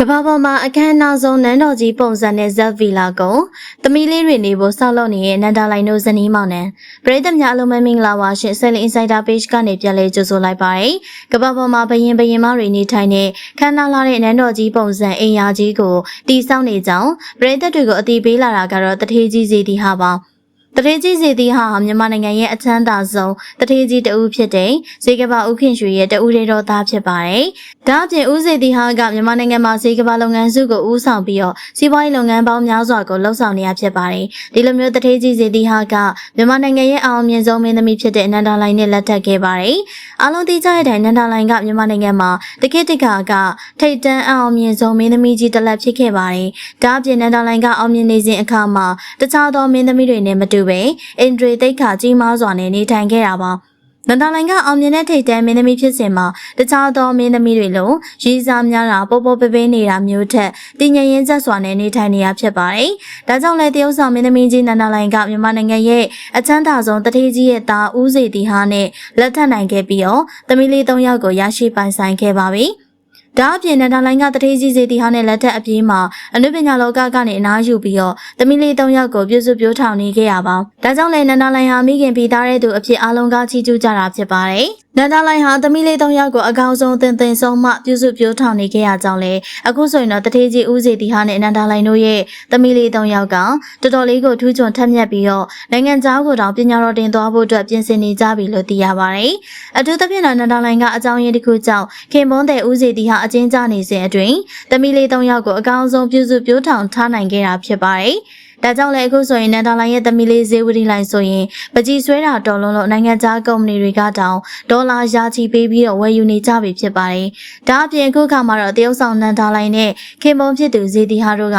ကဘာပေါ်မှာအခမ်းအနားဆုံးနန်းတော်ကြီးပုံစံနဲ့ဇက်ဗီလာကုံသမီးလေးတွေနေဖို့ဆောက်လုပ်နေတဲ့နန္ဒာလိုင်တို့ဇနီးမောင်နှံပရိသတ်များအလုံးမမင်္ဂလာပါရှင်ဆယ်လီ Insider Page ကနေပြန်လည်ကြိုဆိုလိုက်ပါတယ်ကဘာပေါ်မှာဘရင်ဘရင်မတွေနေထိုင်တဲ့ခမ်းနားလာတဲ့နန်းတော်ကြီးပုံစံအိမ်ယာကြီးကိုတီဆောက်နေကြောင်းပရိသတ်တွေကိုအတိပေးလာတာကတော့တထေးကြီးစီတီဟာပါ တထေးကြီးစီတီဟာမြန်မာနိုင်ငံရဲ့အချမ်းသာဆုံးတထေးကြီးတဦးဖြစ်တဲ့ဇေကဘာဦးခင်ရွှေရဲ့တဦးရေတော်သားဖြစ်ပါတယ်။ဒါအပြင်ဦးစေတီဟာကမြန်မာနိုင်ငံမှာဇေကဘာလုပ်ငန်းစုကိုဦးဆောင်ပြီးတော့စီးပွားရေးလုပ်ငန်းပေါင်းများစွာကိုလှုပ်ဆောင်နေရဖြစ်ပါတယ်။ဒီလိုမျိုးတထေးကြီးစေတီဟာကမြန်မာနိုင်ငံရဲ့အောင်မြင်ဆုံးမင်းသမီးဖြစ်တဲ့အနန္ဒာလိုင်နဲ့လက်ထပ်ခဲ့ပါတယ်။အားလုံးသိကြတဲ့အတိုင်းနန္ဒာလိုင်ကမြန်မာနိုင်ငံမှာတကိတကာကထိတ်တန်းအောင်မြင်ဆုံးမင်းသမီးကြီးတစ်လက်ဖြစ်ခဲ့ပါတယ်။ဒါအပြင်နန္ဒာလိုင်ကအောင်မြင်နေစဉ်အခါမှာတခြားသောမင်းသမီးတွေနဲ့မတူပဲအင်ဒရီတိတ်ခါကြီးမားစွာနဲ့နေထိုင်ခဲ့တာပါ။နန္ဒာလိုင်ကအောင်မြင်တဲ့ထိတ်တန်းမင်းသမီးဖြစ်စဉ်မှာတခြားသောမင်းသမီးတွေလိုရီစားများတာပေါ်ပေါ်ပပင်းနေတာမျိုးထက်တည်ငြိမ်ရင်းချက်စွာနဲ့နေထိုင်နေရဖြစ်ပါတယ်။ဒါကြောင့်လည်းတရုတ်ဆောင်မင်းသမီးကြီးနန္ဒာလိုင်ကမြန်မာနိုင်ငံရဲ့အချမ်းသာဆုံးတထေးကြီးရဲ့သားဦးစေတီဟာနဲ့လက်ထပ်နိုင်ခဲ့ပြီးတော့သမီးလေး၃ယောက်ကိုရရှိပိုင်ဆိုင်ခဲ့ပါပြီ။ ဒါအပြင်နန္ဒာလိုင်းကတထေးကြီးစီတီဟာနဲ့လက်ထက်အပြေးမှာအနုပညာလောကကနေအနားယူပြီးတော့သမီးလေး၃ယောက်ကိုပြုစုပြောထောင်နေခဲ့ရပါ။ဒါကြောင့်လည်းနန္ဒာလိုင်းဟာမိခင်ပြီးသားတဲ့သူအဖြစ်အလုံးကားချီးကျူးကြတာဖြစ်ပါတယ်။ နန္ဒာလိုင်းဟာသမီးလေး၃ယောက်ကိုအကောင်းဆုံးသင်သင်ဆုံးမှပြုစုပြောထောင်နေခဲ့ရကြောင်းလည်းအခုဆိုရင်တော့တထေးကြီးဦးစီတီဟာနဲ့နန္ဒာလိုင်းတို့ရဲ့သမီးလေး၃ယောက်ကတော်တော်လေးကိုထူးချွန်ထက်မြက်ပြီးတော့နိုင်ငံခြားကိုတောင်ပညာတော်တင်သွားဖို့အတွက်ပြင်ဆင်နေကြပြီလို့သိရပါတယ်။အထူးသဖြင့်တော့နန္ဒာလိုင်းကအကြောင်းရင်းတစ်ခုကြောင့်ခင်မွန်းတဲ့ဦးစီတီဟာအချင်းကြနေစဉ်အတွင်းသမီးလေး၃ယောက်ကိုအကောင်းဆုံးပြုစုပြောထောင်ထားနိုင်ခဲ့တာဖြစ်ပါတယ်။ ဒါကြောင့်လည်းအခုဆိုရင်နန်တာလိုင်းရဲ့သမီးလေးဇေဝတီလိုင်းဆိုရင်ပကြီးဆွဲတာတော်လုံးလို့နိုင်ငံခြားကုမ္ပဏီတွေကတောင်ဒေါ်လာရာချီပေးပြီးတော့ဝယ်ယူနေကြပြီဖြစ်ပါတယ်။ဒါအပြင်အခုခါမှာတော့တရုတ်ဆောင်နန်တာလိုင်းနဲ့ခင်မုံဖြစ်သူဇေတီဟာတို့က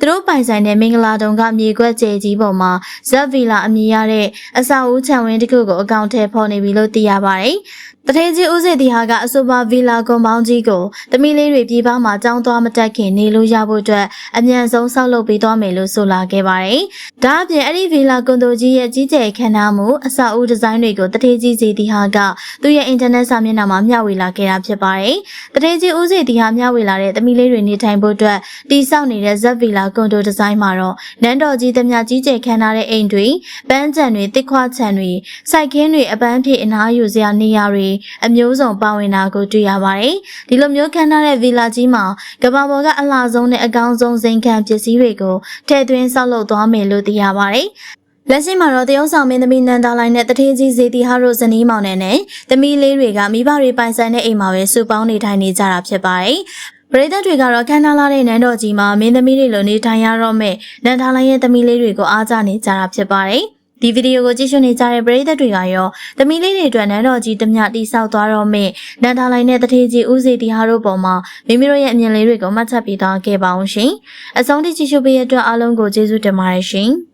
သူတို့ပိုင်ဆိုင်တဲ့မင်္ဂလာတုံကမြေကွက်ကျဲကြီးပေါ်မှာဇက်ဗီလာအမည်ရတဲ့အဆောက်အဦခြံဝင်းတစ်ခုကိုအကောင့်ထဲပေါ်နေပြီလို့သိရပါတယ်။ တထေးကြီးဦးစေတီဟာကအဆိုပါဗီလာကွန်ပေါင်းကြီးကိုသမီးလေးတွေပြည်ပမှာကြောင်းသွားမတက်ခင်နေလို့ရဖို့အတွက်အမြန်ဆုံးဆောက်လုပ်ပေးသွားမယ်လို့ဆိုလာခဲ့ပါတယ်။ဒါအပြင်အဲ့ဒီဗီလာကွန်တိုကြီးရဲ့ကြီးကျယ်ခမ်းနားမှုအဆောက်အဦဒီဇိုင်းတွေကိုတထေးကြီးစေတီဟာကသူ့ရဲ့အင်တာနက်စာမျက်နှာမှာမျှဝေလာခဲ့တာဖြစ်ပါတယ်။တထေးကြီးဦးစေတီဟာမျှဝေလာတဲ့သမီးလေးတွေနေထိုင်ဖို့အတွက်တိစောက်နေတဲ့ဇက်ဗီလာကွန်တိုဒီဇိုင်းမှာတော့နန်းတော်ကြီးသမျှကြီးကျယ်ခမ်းနားတဲ့အိမ်တွေပန်းချံတွေတစ်ခွချံတွေစိုက်ခင်းတွေအပန်းဖြေအနားယူစရာနေရာတွေအမျိုးစုံပါဝင်တာကိုတွေ့ရပါတယ်။ဒီလိုမျိုးခမ်းနားတဲ့ဗီလာကြီးမှာကမ္ဘာပေါ်ကအလှဆုံးနဲ့အကောင်းဆုံးဇိမ်ခံပစ္စည်းတွေကိုထည့်သွင်းဆောက်လုပ်သွားမယ်လို့သိရပါတယ်။လက်ရှိမှာတော့တရုတ်ဆောင်မင်းသမီးနန္ဒာလိုင်းနဲ့တထေးကြီးဇေတီဟာတို့ဇနီးမောင်နဲ့နဲ့သမီးလေးတွေကမိဘတွေပိုင်ဆိုင်တဲ့အိမ်မှာပဲစုပေါင်းနေထိုင်နေကြတာဖြစ်ပါတယ်။ပရိသတ်တွေကတော့ခမ်းနားလာတဲ့နန်းတော်ကြီးမှာမင်းသမီးတွေလိုနေထိုင်ရတော့မဲ့နန္ဒာလိုင်းရဲ့သမီးလေးတွေကိုအားကြနေကြတာဖြစ်ပါတယ်။ ဒီဗီဒီယိုကိုကြည့်ရှုနေကြတဲ့ပရိသတ်တွေကရောသမီးလေးတွေအတွက်နန်းတော်ကြီးတမျှတိဆောက်သွားတော့မယ့်နန္ဒာလိုင်းနဲ့တထေးကြီးဦးစီတီဟာတို့ပေါ်မှာမိမိတို့ရဲ့အမြင်လေးတွေကိုမှတ်ချက်ပေးသွားခဲ့ပါအောင်ရှင်။အဆုံးထိကြည့်ရှုပေးရတဲ့အတွက်အားလုံးကိုကျေးဇူးတင်ပါတယ်ရှင်။